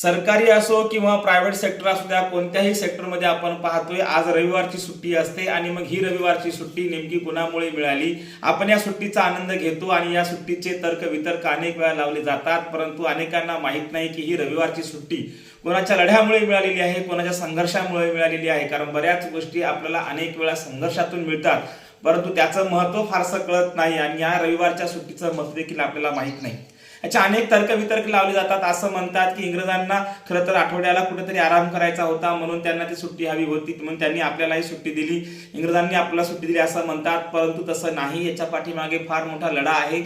सरकारी असो किंवा प्रायव्हेट सेक्टर असू द्या कोणत्याही सेक्टरमध्ये आपण पाहतोय आज रविवारची सुट्टी असते आणि मग ही रविवारची सुट्टी नेमकी कुणामुळे मिळाली? आपण या सुट्टीचा आनंद घेतो आणि या सुट्टीचे तर्क वितर्क अनेक वेळा लावले जातात परंतु अनेकांना माहीत नाही की ही रविवारची सुट्टी कोणाच्या लढ्यामुळे मिळालेली आहे कोणाच्या संघर्षामुळे मिळालेली आहे कारण बऱ्याच गोष्टी आपल्याला अनेक वेळा संघर्षातून मिळतात. परंतु त्याचं महत्त्व फारसं कळत नाही आणि या रविवारच्या सुट्टीचं महत्त्व देखील आपल्याला माहीत नाही. याच्या अनेक तर्कवितर्क लावले जातात. असं म्हणतात की इंग्रजांना खरं तर आठवड्याला कुठेतरी आराम करायचा होता म्हणून त्यांना ती सुट्टी हवी होती. म्हणून त्यांनी आपल्यालाही सुट्टी दिली. इंग्रजांनी आपल्याला सुट्टी दिली असं म्हणतात. परंतु तसं नाही. याच्या पाठीमागे फार मोठा लढा आहे.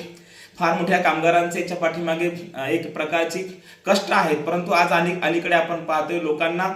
फार मोठ्या कामगारांचे याच्या पाठीमागे एक प्रकारची कष्ट आहेत. परंतु आज अनेक अलीकडे आपण पाहतोय लोकांना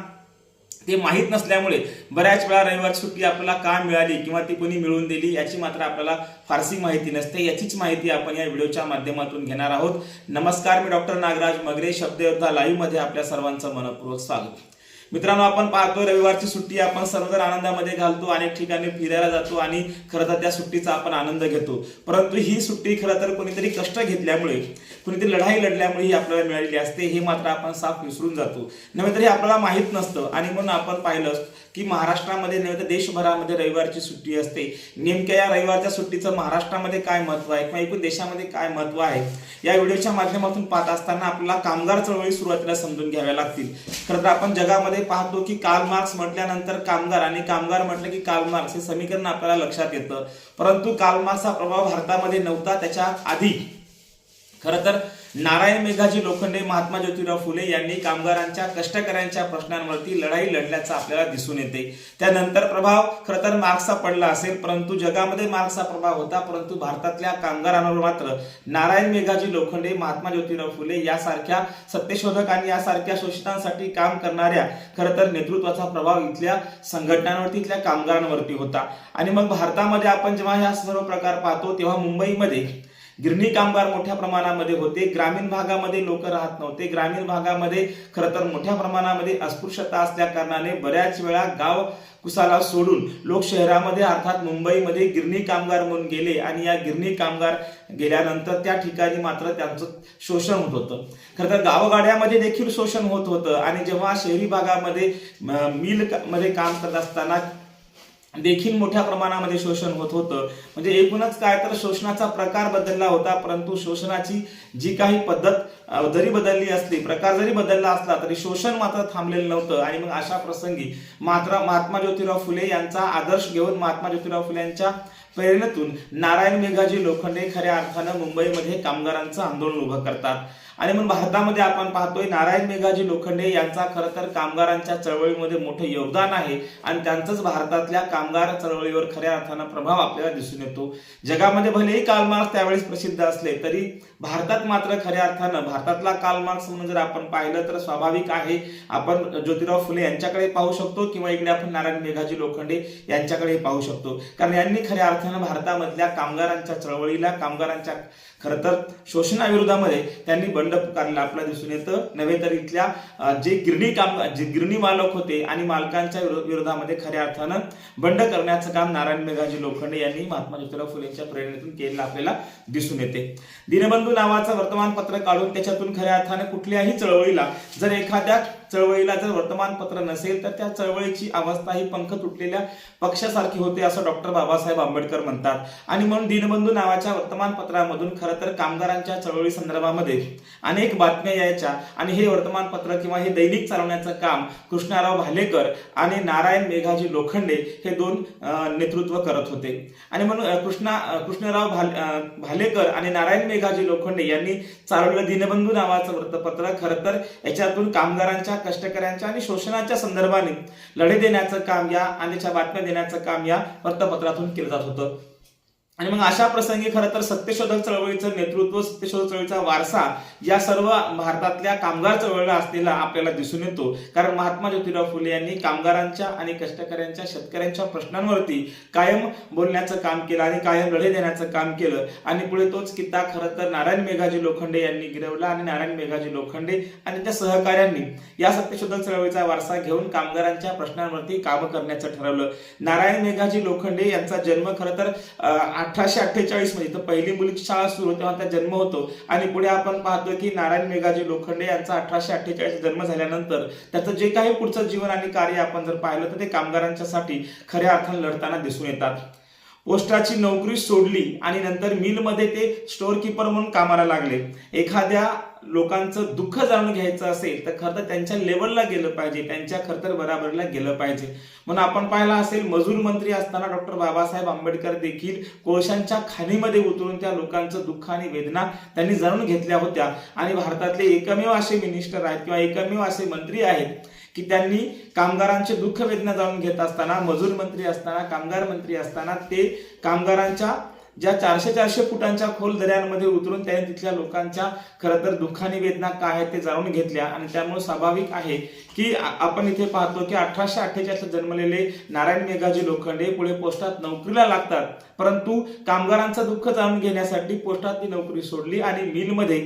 ते माहीत नसल्यामुळे बऱ्याच वेळा रविवार सुट्टी आपल्याला का मिळाली किंवा ती कोणी मिळवून दिली याची मात्र आपल्याला फारशी माहिती नसते. याचीच माहिती आपण या व्हिडिओच्या माध्यमातून घेणार आहोत. नमस्कार मी डॉक्टर नागराज मगरे शब्दयोद्धा लाईव्हमध्ये आपल्या सर्वांचं मनपूर्वक स्वागत. मित्रांनो आपण पाहतो रविवारची सुट्टी आपण सर्वजण आनंदामध्ये घालतो अनेक ठिकाणी फिरायला जातो आणि खरं तर त्या सुट्टीचा आपण आनंद घेतो. परंतु ही सुट्टी खरं तर कोणीतरी कष्ट घेतल्यामुळे कोणीतरी लढाई लढल्यामुळे ही आपल्याला मिळालेली असते हे मात्र आपण साफ विसरून जातो. नव्हे तरी आपल्याला माहीत नसतं. आणि म्हणून आपण पाहिलं की महाराष्ट्रामध्ये नव्हे तर देशभरामध्ये रविवारची सुट्टी असते. नेमक्या या रविवारच्या सुट्टीचं महाराष्ट्रामध्ये काय महत्त्व आहे? किंवा एकूण देशामध्ये काय महत्त्व आहे? या व्हिडिओच्या माध्यमातून पाहत असताना आपल्याला कामगार चळवळी सुरुवातीला समजून घ्याव्या लागतील. खरं तर आपण जगामध्ये पाहतो की कार्ल मार्क्स म्हटल्यानंतर कामगार आणि कामगार म्हटलं की कार्ल मार्क्स हे समीकरण आपल्याला लक्षात येतं. परंतु कार्ल मार्क्सचा प्रभाव भारतामध्ये नव्हता त्याच्या आधी. खरं तर नारायण मेघाजी लोखंडे महात्मा ज्योतिराव फुले यांनी कामगारांच्या कष्टकऱ्यांच्या प्रश्नांवरती लढाई लढल्याचं आपल्याला दिसून येते. त्यानंतर प्रभाव खरं तर मार्क्सचा पडला असेल परंतु जगामध्ये मार्क्सचा प्रभाव होता परंतु भारतातल्या कामगारांवर मात्र नारायण मेघाजी लोखंडे महात्मा ज्योतिराव फुले यासारख्या सत्यशोधक आणि यासारख्या शोषितांसाठी काम करणाऱ्या खरं तर नेतृत्वाचा प्रभाव इथल्या संघटनांवरती इथल्या कामगारांवरती होता. आणि मग भारतामध्ये आपण जेव्हा ह्या सर्व प्रकार पाहतो तेव्हा मुंबईमध्ये गिरणी कामगार मोठ्या प्रमाणामध्ये होते. ग्रामीण भागामध्ये लोक राहत नव्हते. ग्रामीण भागामध्ये खरं तर मोठ्या प्रमाणामध्ये अस्पृश्यता असल्या कारणाने बऱ्याच वेळा गाव कुसाला सोडून लोक शहरामध्ये अर्थात मुंबईमध्ये गिरणी कामगार म्हणून गेले आणि या गिरणी कामगार गेल्यानंतर त्या ठिकाणी मात्र त्यांचं शोषण होत होतं. खरं तर गावगाड्यामध्ये देखील शोषण होत होतं आणि जेव्हा शहरी भागामध्ये मिलमध्ये काम करत असताना देखील मोठ्या प्रमाणामध्ये शोषण होत होतं. म्हणजे एकूणच काय तर शोषणाचा प्रकार बदलला होता परंतु शोषणाची जी काही पद्धत जरी बदलली असली प्रकार जरी बदलला असला तरी शोषण मात्र थांबलेलं नव्हतं. आणि मग अशा प्रसंगी मात्र महात्मा ज्योतिराव फुले यांचा आदर्श घेऊन महात्मा ज्योतिराव फुले यांच्या प्रेरणेतून नारायण मेघाजी लोखंडे खऱ्या अर्थानं मुंबईमध्ये कामगारांचं आंदोलन उभं करतात. आणि म्हणून भारतामध्ये आपण पाहतोय नारायण मेघाजी लोखंडे यांचा खरं तर कामगारांच्या चळवळीमध्ये मोठं योगदान आहे आणि त्यांचंच भारतातल्या कामगार चळवळीवर खऱ्या अर्थानं प्रभाव आपल्याला दिसून येतो. जगामध्ये भलेही कालमार्क्स त्यावेळेस प्रसिद्ध असले तरी भारतात मात्र खऱ्या अर्थानं भारतातला कालमार्क्स म्हणून जर आपण पाहिलं तर स्वाभाविक आहे. आपण ज्योतिराव फुले यांच्याकडे पाहू शकतो किंवा इकडे आपण नारायण मेघाजी लोखंडे यांच्याकडे पाहू शकतो. कारण यांनी खऱ्या अर्थानं भारतामधल्या कामगारांच्या चळवळीला कामगारांच्या खरं तर शोषणाविरोधामध्ये त्यांनी बंड पुकारलेला आपल्याला दिसून येतं. नव्हे तर इथल्या जे गिरणी काम जे गिरणी मालक होते आणि मालकांच्या विरोधामध्ये खऱ्या अर्थानं बंड करण्याचं काम नारायण मेघाजी लोखंडे यांनी महात्मा ज्योतिराव फुलेंच्या प्रेरणेतून केलेलं आपल्याला दिसून येते. दिनबंधू नावाचं वर्तमानपत्र काढून त्याच्यातून खऱ्या अर्थानं कुठल्याही चळवळीला जर एखाद्या चळवळीला जर वर्तमानपत्र नसेल तर त्या चळवळीची अवस्था ही पंख तुटलेल्या पक्षासारखी होते असं डॉक्टर बाबासाहेब आंबेडकर म्हणतात. आणि म्हणून दिनबंधू नावाच्या वर्तमानपत्रामधून खरं तर कामगारांच्या चळवळी संदर्भामध्ये अनेक बातम्या यायच्या. आणि हे वर्तमानपत्र किंवा हे दैनिक चालवण्याचं काम कृष्णाराव भालेकर आणि नारायण मेघाजी लोखंडे हे दोन नेतृत्व करत होते. आणि म्हणून कृष्णा कृष्णराव भाल भालेकर आणि नारायण मेघाजी लोखंडे यांनी चालवलेलं दिनबंधू नावाचं वृत्तपत्र खरं तर याच्यातून कामगारांच्या कष्टकऱ्यांच्या आणि शोषणाच्या संदर्भाने लढे देण्याचं काम या आणि बातम्या देण्याचं काम या वृत्तपत्रातून केलं जात होतं. आणि मग अशा प्रसंगी खरं तर सत्यशोधक चळवळीचं नेतृत्व सत्यशोधक चळवळीचा वारसा या सर्व भारतातल्या कामगार चळवळीला असलेला आपल्याला दिसून येतो. कारण महात्मा ज्योतिराव फुले यांनी कामगारांच्या आणि कष्टकऱ्यांच्या शेतकऱ्यांच्या प्रश्नांवरती कायम बोलण्याचं काम केलं आणि कायम लढे देण्याचं काम केलं. आणि पुढे तोच किता खरं तर नारायण मेघाजी लोखंडे यांनी गिरवला आणि नारायण मेघाजी लोखंडे आणि त्या सहकाऱ्यांनी या सत्यशोधक चळवळीचा वारसा घेऊन कामगारांच्या प्रश्नांवरती काम करण्याचं ठरवलं. नारायण मेघाजी लोखंडे यांचा जन्म खरं तर अठराशे अठ्ठेचाळीसमध्ये तर पहिली मुलीची शाळा सुरू होते, तेव्हा त्याचा जन्म होतो. आणि पुढे आपण पाहतो की नारायण मेघाजी लोखंडे यांचा अठराशे अठ्ठेचाळीस जन्म झाल्यानंतर त्याचं जे काही पुढचं जीवन आणि कार्य आपण जर पाहिलं तर ते कामगारांच्यासाठी खऱ्या अर्थाने लढताना दिसून येतात. पोस्टाची नोकरी सोडली आणि नंतर मिलमध्ये ते स्टोअर किपर म्हणून कामाला लागले. एखाद्या लोकांचं दुःख जाणून घ्यायचं असेल तर खरं तर त्यांच्या लेवलला गेलं पाहिजे त्यांच्या खरं तर बराबरीला गेलं पाहिजे. म्हणून आपण पाहिला असेल मजूर मंत्री असताना डॉक्टर बाबासाहेब आंबेडकर देखील कोळशांच्या खाणीमध्ये उतरून त्या लोकांचं दुःख आणि वेदना त्यांनी जाणून घेतल्या होत्या. आणि भारतातले एकमेव असे मिनिस्टर आहेत किंवा एकमेव असे मंत्री आहेत की त्यांनी कामगारांचे दुःख वेदना जाणून घेत असताना मजूर मंत्री असताना कामगार मंत्री असताना ते कामगारांच्या ज्या चारशे चारशे फुटांच्या खोल दऱ्यांमध्ये उतरून त्यांनी तिथल्या लोकांच्या खरं तर दुःखाने वेदना काय आहेत ते जाणून घेतल्या. आणि त्यामुळे स्वाभाविक आहे की आपण इथे पाहतो की अठराशे अठ्ठेचाळीस जन्मलेले नारायण मेघाजी लोखंडे पुढे पोस्टात नोकरीला लागतात. परंतु कामगारांचं दुःख जाणून घेण्यासाठी पोस्टात ती नोकरी सोडली आणि मिलमध्ये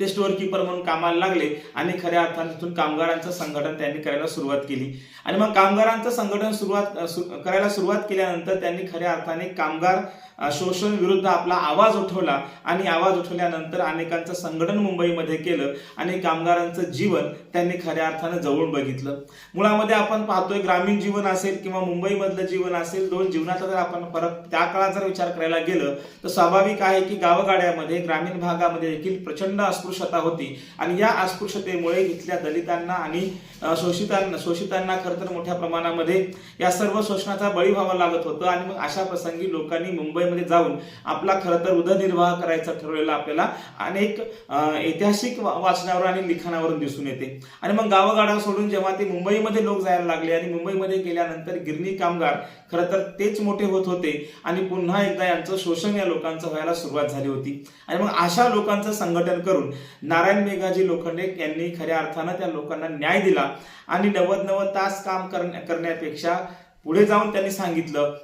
ते स्टोअर किपर म्हणून कामाला लागले आणि खऱ्या अर्थाने तिथून कामगारांचं संघटन त्यांनी करायला सुरुवात केली. आणि मग कामगारांचं संघटन सुरुवात करायला सुरुवात केल्यानंतर त्यांनी खऱ्या अर्थाने कामगार शोषण विरुद्ध आपला आवाज उठवला आणि आवाज उठवल्यानंतर अनेकांचं संघटन मुंबईमध्ये केलं आणि कामगारांचं जीवन त्यांनी खऱ्या अर्थानं जवळून बघितलं. मुळामध्ये आपण पाहतोय ग्रामीण जीवन असेल किंवा मुंबईमधलं जीवन असेल दोन जीवनाचा जर आपण फरक त्या काळात जर विचार करायला गेलं तर स्वाभाविक आहे की गावगाड्यामध्ये ग्रामीण भागामध्ये देखील प्रचंड अस्पृश्यता होती. आणि या अस्पृश्यतेमुळे इथल्या दलितांना आणि शोषितांना शोषितांना खरं तर मोठ्या प्रमाणामध्ये या सर्व शोषणाचा बळी व्हावा लागत होतं. आणि मग अशा प्रसंगी लोकांनी मुंबई मुंबईमध्ये जाऊन आपला खरं तर उदरनिर्वाह करायचा ठरवलेला आपल्याला अनेक ऐतिहासिक वाचनावर आणि लिखाणावरून दिसून येते. आणि मग गावागाडा सोडून जेव्हा ते मुंबईमध्ये लोक जायला लागले आणि मुंबईमध्ये गेल्यानंतर गिरणी कामगार खरं तर तेच मोठे होत होते आणि पुन्हा एकदा यांचं शोषण या लोकांचं व्हायला सुरुवात झाली होती. आणि मग अशा लोकांचं संघटन करून नारायण मेघाजी लोखंडे यांनी खऱ्या अर्थानं त्या लोकांना न्याय दिला आणि नव्वद नव्वद तास काम करण्यापेक्षा पुढे जाऊन त्यांनी सांगितलं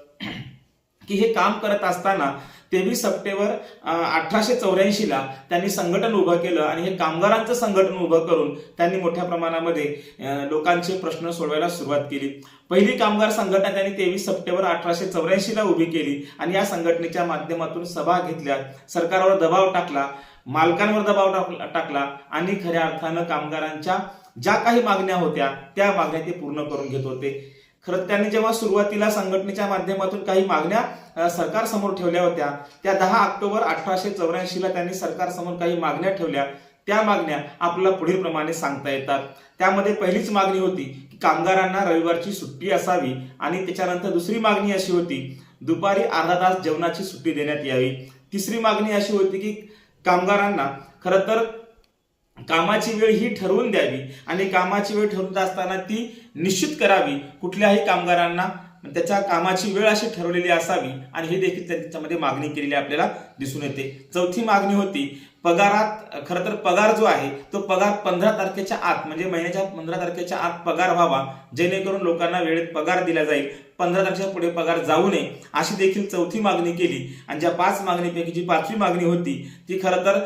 की हे काम करत असताना तेवीस सप्टेंबर अठराशे चौऱ्याऐंशीला त्यांनी संघटन उभं केलं आणि हे कामगारांचं संघटन उभं करून त्यांनी मोठ्या प्रमाणामध्ये लोकांचे प्रश्न सोडवायला सुरुवात केली. पहिली कामगार संघटना त्यांनी तेवीस सप्टेंबर अठराशे चौऱ्याऐंशीला उभी केली आणि या संघटनेच्या माध्यमातून सभा घेतल्या. सरकारवर दबाव टाकला मालकांवर दबाव टाकला- टाकला आणि खऱ्या अर्थानं कामगारांच्या ज्या काही मागण्या होत्या त्या मागण्या ते पूर्ण करून घेत होते. खरं त्यांनी जेव्हा सुरुवातीला संघटनेच्या माध्यमातून काही मागण्या सरकारसमोर ठेवल्या होत्या त्या दहा ऑक्टोबर अठराशे चौऱ्याऐंशीला त्यांनी सरकारसमोर काही मागण्या ठेवल्या. त्या मागण्या आपल्याला पुढील प्रमाणे सांगता येतात. त्यामध्ये पहिलीच मागणी होती की कामगारांना रविवारची सुट्टी असावी आणि त्याच्यानंतर दुसरी मागणी अशी होती दुपारी अर्धा तास जेवणाची सुट्टी देण्यात यावी. तिसरी मागणी अशी होती की कामगारांना खरं तर कामाची वेळ ही ठरवून द्यावी आणि कामाची वेळ ठरवत असताना ती निश्चित करावी कुठल्याही कामगारांना त्याच्या कामाची वेळ अशी ठरवलेली असावी आणि हे देखील त्याच्यामध्ये मागणी केलेली आपल्याला दिसून येते. चौथी मागणी होती पगारात खरं तर पगार जो आहे तो पगार पंधरा तारखेच्या आत म्हणजे महिन्याच्या पंधरा तारखेच्या आत पगार व्हावा जेणेकरून लोकांना वेळेत पगार दिला जाईल. पंधरा लाखाच्या पुढे पगार जाऊ नये अशी देखील चौथी मागणी केली. आणि ज्या पाच मागणीपैकी जी पाचवी मागणी होती ती खरं तर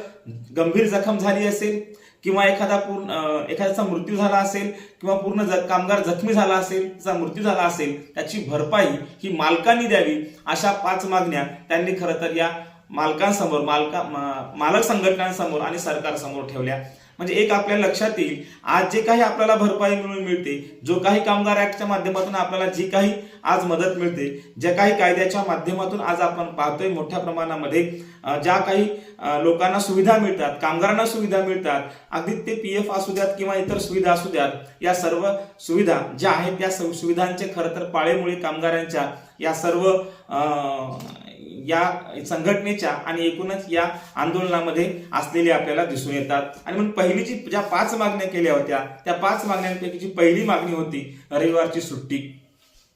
गंभीर जखम झाली असेल किंवा एखादा पूर्ण एखाद्याचा मृत्यू झाला असेल किंवा पूर्ण ज- कामगार जखमी झाला असेल त्याचा मृत्यू झाला असेल त्याची भरपाई ही मालकांनी द्यावी अशा पाच मागण्या त्यांनी खरं तर या मालकांसमोर मालका मा- मालक संघटनांसमोर आणि सरकारसमोर ठेवल्या. म्हणजे एक आपल्या लक्षात येईल. आज जे काही आपल्याला भरपाई मिळून मिळते जो काही कामगार ऍक्टच्या माध्यमातून आपल्याला जी काही आज मदत मिळते ज्या काही कायद्याच्या माध्यमातून आज आपण पाहतोय मोठ्या प्रमाणामध्ये ज्या काही लोकांना सुविधा मिळतात कामगारांना सुविधा मिळतात अगदी ते पी एफ असू द्यात किंवा इतर सुविधा असू द्यात या सर्व सुविधा ज्या आहेत त्या सुविधांचे खरं तर पाळेमुळे कामगारांच्या या सर्व या संघटनेच्या आणि एकूणच या आंदोलनामध्ये असलेले आपल्याला दिसून येतात. आणि मग पहिली जी ज्या पाच मागण्या केल्या होत्या त्या पाच मागण्यांपैकी जी पहिली मागणी होती रविवारची सुट्टी.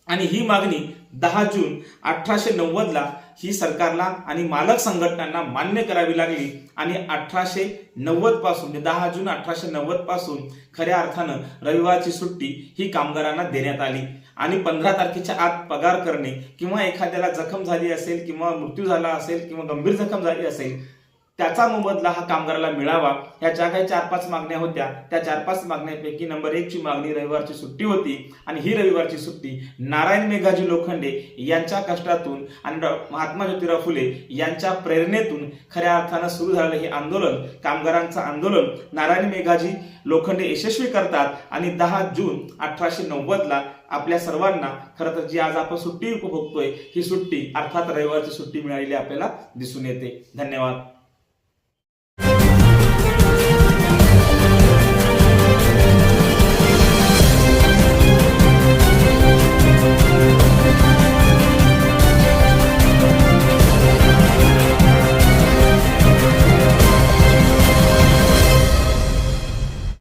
आणि ही मागणी दहा जून अठराशे नव्वदला ही सरकारला आणि मालक संघटनांना मान्य करावी लागली. आणि अठराशे नव्वदपासून दहा जून अठराशे नव्वदपासून खऱ्या अर्थानं रविवारची सुट्टी ही कामगारांना देण्यात आली. आणि पंधरा तारखेच्या आत पगार करणे किंवा एखाद्याला जखम झाली असेल किंवा मृत्यू झाला असेल किंवा गंभीर जखम झाली असेल त्याचा मोबदला हा कामगाराला मिळावा. ह्या ज्या काही चार पाच मागण्या होत्या त्या चार पाच मागण्यापैकी नंबर एक ची मागणी रविवारची सुट्टी होती आणि ही रविवारची सुट्टी नारायण मेघाजी लोखंडे यांच्या कष्टातून आणि महात्मा ज्योतिराव फुले यांच्या प्रेरणेतून खऱ्या अर्थानं सुरू झालेलं हे आंदोलन कामगारांचं आंदोलन नारायण मेघाजी लोखंडे यशस्वी करतात आणि दहा जून अठराशे नव्वदला आपल्या सर्वांना खरं तर जी आज आपण सुट्टी उपभोगतोय ही सुट्टी अर्थात रविवारची सुट्टी मिळालेली आपल्याला दिसून येते. धन्यवाद.